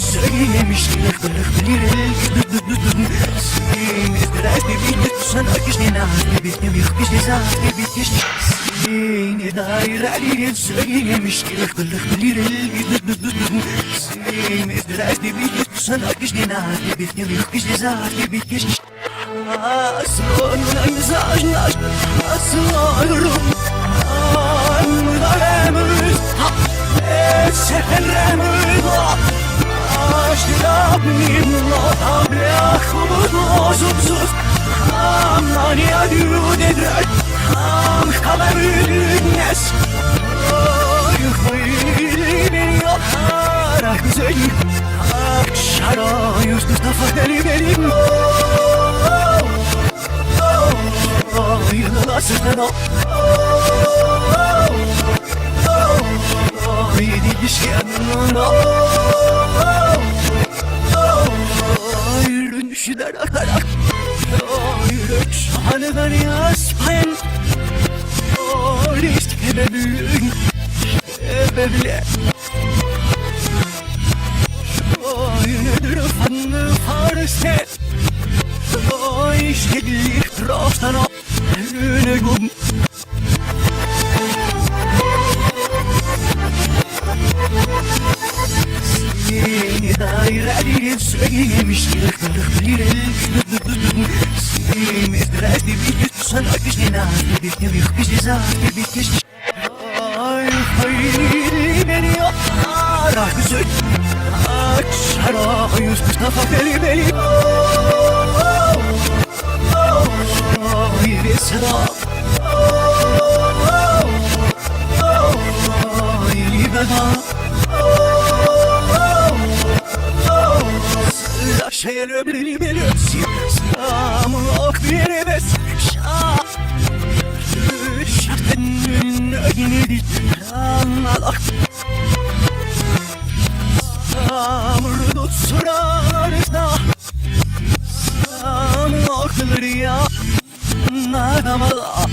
söylemiş Kırık bilir Sin izdiras bilir Sen akışın ağır bir bir bir zat bir bir Sin dair alil söylemiş Kırık bilir Sin izdiras bilir Sen akışın ağır bir bir bir zat bir bir Aslan zaş Aslanım Anlarımız Akşara yüz Mustafa deli benim. Ay nasıl o. Yedi kişi yanına. Ayrın şider akarak. Ayrın şahanıdan yaspen Risk ebebün Ebeble Ayrıdır fanlı farse Ay şedlik traftan Önüne gum Seni daire söylemiş Kırık bilir Seni izdiraz bir Sen akışın ağır bir bir bir zat bir bir bir Ay hayli beni yaparak güzel Akşara yüz Mustafa beni beni Ay bir sana Ay bana Şehir ömrünü belirsin Samok bir bes Anlamak Samurdu surarına Samokları ya Nadamalar